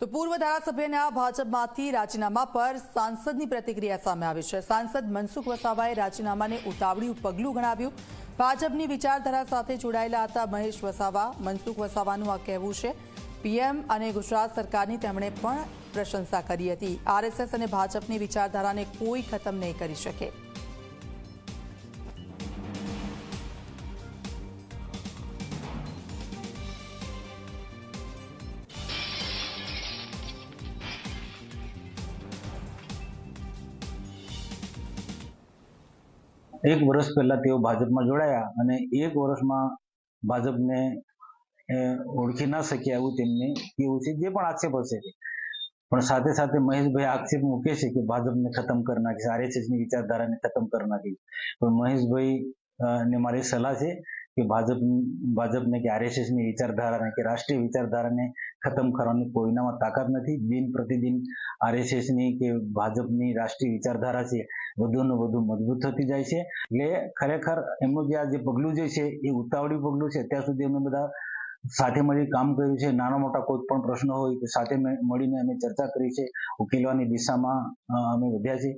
તો પૂર્વ ધારાસભ્યના ભાજપમાંથી રાજીનામા પર સાંસદની પ્રતિક્રિયા સામે આવી છે. સાંસદ મનસુખ વસાવાએ રાજીનામાને ઉતાવળિયું પગલું ગણાવ્યું. ભાજપની વિચારધારા સાથે જોડાયેલા હતા મહેશ વસાવા. મનસુખ વસાવાનું આ કહેવું છે. પીએમ અને ગુજરાત સરકારની તેમણે પણ પ્રશંસા કરી હતી. આરએસએસ અને ભાજપની વિચારધારાને કોઈ ખતમ નહીં કરી શકે. એક વર્ષ પહેલા તેઓ ભાજપમાં જોડાયા અને એક વર્ષમાં ભાજપને ઓળખી ના શક્યા એવું તેમને કેવું છે, જે પણ આક્ષેપ હશે. પણ સાથે સાથે મહેશભાઈ આક્ષેપ મૂકે છે કે ભાજપને ખતમ કરી નાખી આરએસએસની વિચારધારાને ખતમ કરી નાખી પણ મહેશભાઈ ને મારી સલાહ છે કે ભાજપ, ભાજપને કે આરએસએસની વિચારધારાને કે રાષ્ટ્રીય વિચારધારાને ખતમ કરવાની કોઈનામાં તાકાત નથી. દિન પ્રતિદિન આરએસએસની કે ભાજપની રાષ્ટ્રીય વિચારધારા છે, વધુને વધુ મજબૂત થતી જાય છે. એટલે ખરેખર એમનું જે આ જે પગલું જે છે, એ ઉતાવળી પગલું છે. અત્યાર સુધી અમે બધા સાથે મળી કામ કર્યું છે. નાના મોટા કોઈ પણ પ્રશ્નો હોય તો સાથે મળીને અમે ચર્ચા કરી છે, ઉકેલવાની દિશામાં અમે વધ્યા છે